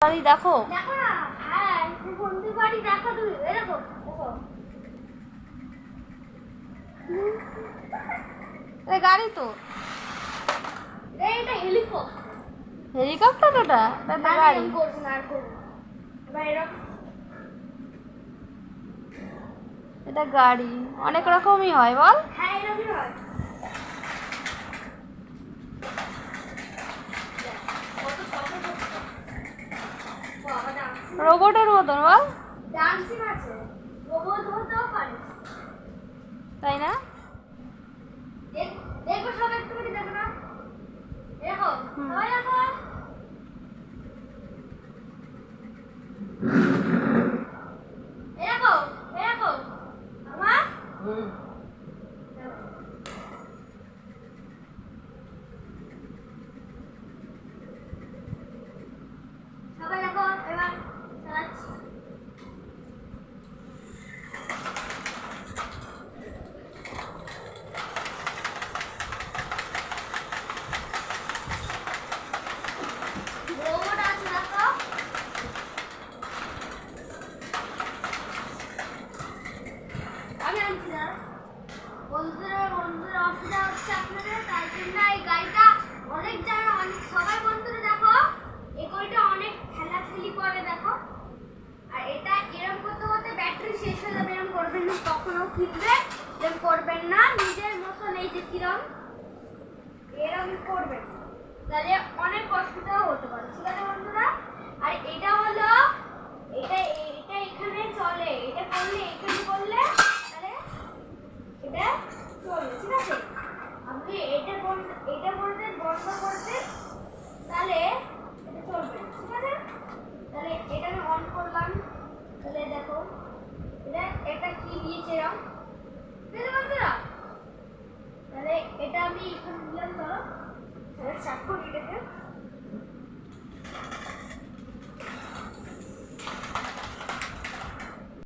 বাড়ি দেখো। দেখো না হ্যাঁ বন্ধু বাড়ি দেখো তুমি দেখো গাড়ি তো। হেলিকপ্টার। হেলিকপ্টার ওটা এটা গাড়ি। করব না আর করব না। এটা গাড়ি অনেক রকমই হয় বল। হ্যাঁ এরকমই হয়। রোবটের মতন বল ডান্সিং আছে রোবট হতেও পারে। তাই না দেখ- দেখো সব একটু করে দেখো না দেখো হুম। সবাই দেখো এরকম এরকম আমার সবাই দেখো এবার চালাচ্ছি রোবট আছে দেখো আমি আনছি না বন্ধুরা বন্ধুরা, অসুবিধা হচ্ছে আপনাদের এই গাড়িটা অনেক জায়গা, অনেক সবাই বন্ধুরা, দেখো, এই গাড়িটা অনেক ঠেলাঠেলি করে, দেখো। আর এটা এরকম করতে করতে ব্যাটারি শেষ হয়ে যাবে এরকম করবেন না, কখনো কিনবে এরকম করবেন না, নিজের মতন, এই যে কিরম এরকম করবেন। তাহলে অনেক অসুবিধাও হতে পারে, ঠিক আছে বন্ধুরা? আর এটা হলো, এটা এটা এখানে চলে, এটা করলে এখানে করলে তাহলে এটা চলবে ঠিক আছে আপনি এটা বন্ধ এটা বন্ধ করতে তাহলে এটা চলবে ঠিক আছে? তাহলে এটা আমি অন করলাম, তাহলে দেখো, এটা এটা কি দিয়েছে এরকম বুঝতে বন্ধুরা তাহলে এটা আমি এখানে দিলাম, ধরো স্টার্ট করি এটাকে